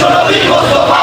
বিশ্বনবী মোস্তফা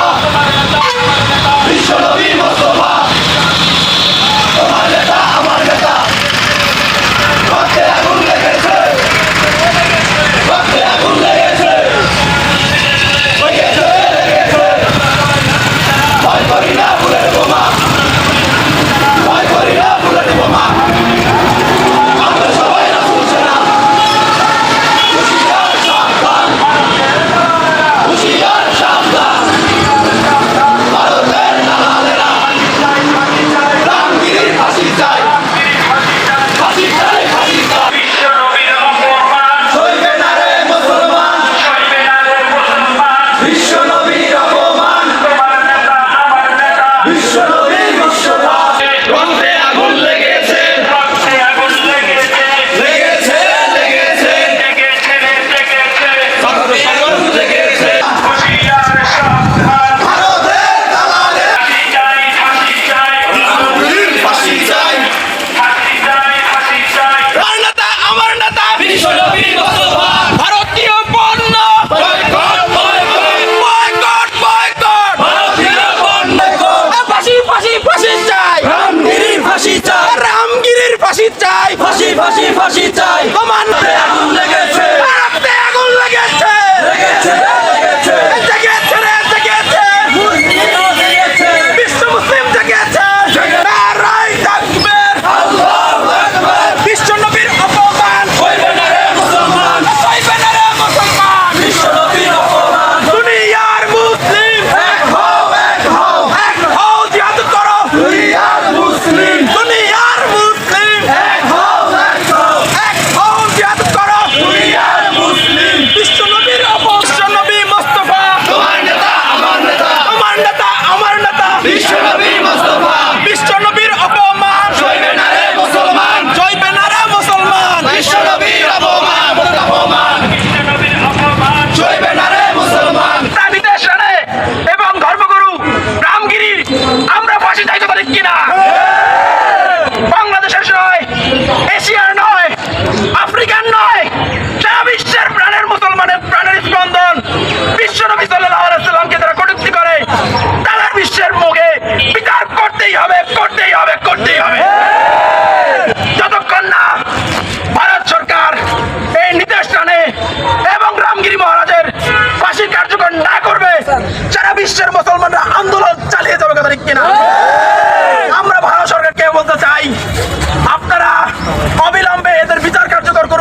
ফাঁসি ফাঁসি চাই।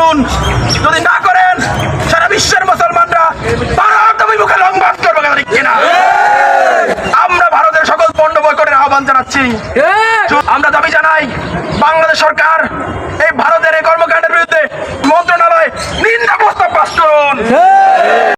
করুন। যদি না করেন সারা বিশ্বের মুসলমানরা ভারত অভিমুখে লংবাদ করবে কথা ঠিক আমরা ভারতের সকল পণ্য বয়কটের আহ্বান জানাচ্ছি। হ্যাঁ। আমরা দাবি জানাই বাংলাদেশ সরকার এই ভারতের এই কর্মকাণ্ডের বিরুদ্ধে মন্ত্রণালয় নিন্দা প্রস্তাব পাশ করুন হ্যাঁ।